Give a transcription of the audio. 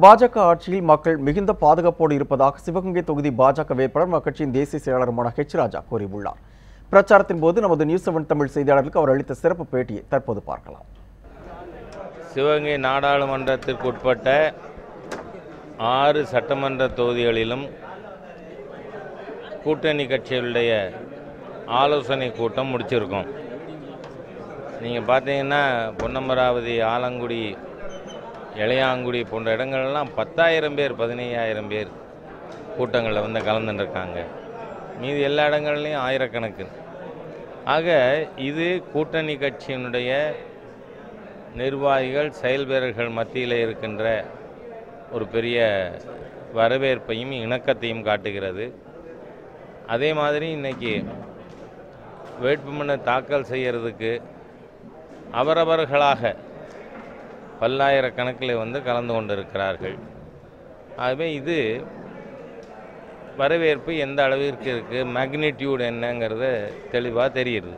பாஜக ஆட்சியில் மக்கள் மிகுந்த பாதுகாப்போடு இருப்பதாக சிவகங்கை தொகுதி பாஜக வேட்பாளர் அக்கட்சியின் தேசிய செயலாளருமான ஹெச் ராஜா கூறியுள்ளார். பிரச்சாரத்தின் போது நமது நியூஸ் செவன் தமிழ் செய்தியாளர்களுக்கு அவர் அளித்த சிறப்பு பேட்டியை தற்போது பார்க்கலாம். சிவகங்கை நாடாளுமன்றத்திற்கு உட்பட்ட ஆறு சட்டமன்ற தொகுதிகளிலும் கூட்டணி கட்சிகளுடைய ஆலோசனை கூட்டம் முடிச்சிருக்கோம். நீங்கள் பார்த்தீங்கன்னா பொன்னமராவதி ஆலங்குடி இளையாங்குடி போன்ற இடங்கள்லாம் பத்தாயிரம் பேர் பதினையாயிரம் பேர் கூட்டங்களில் வந்து கலந்துட்டுருக்காங்க மீதி எல்லா இடங்கள்லையும் ஆயிரக்கணக்கு. ஆக இது கூட்டணி கட்சியினுடைய நிர்வாகிகள் செயல்பேரர்கள் மத்தியில் இருக்கின்ற ஒரு பெரிய வரவேற்பையும் இணக்கத்தையும் காட்டுகிறது. அதே மாதிரி இன்னைக்கு வேட்புமனு தாக்கல் செய்கிறதுக்கு அவரவர்களாக பல்லாயிரக்கணக்கில் வந்து கலந்து கொண்டிருக்கிறார்கள். ஆகவே இது வரவேற்பு எந்த அளவிற்கு இருக்குது மேக்னிடியூட் என்னங்கிறது தெளிவாக தெரியுது.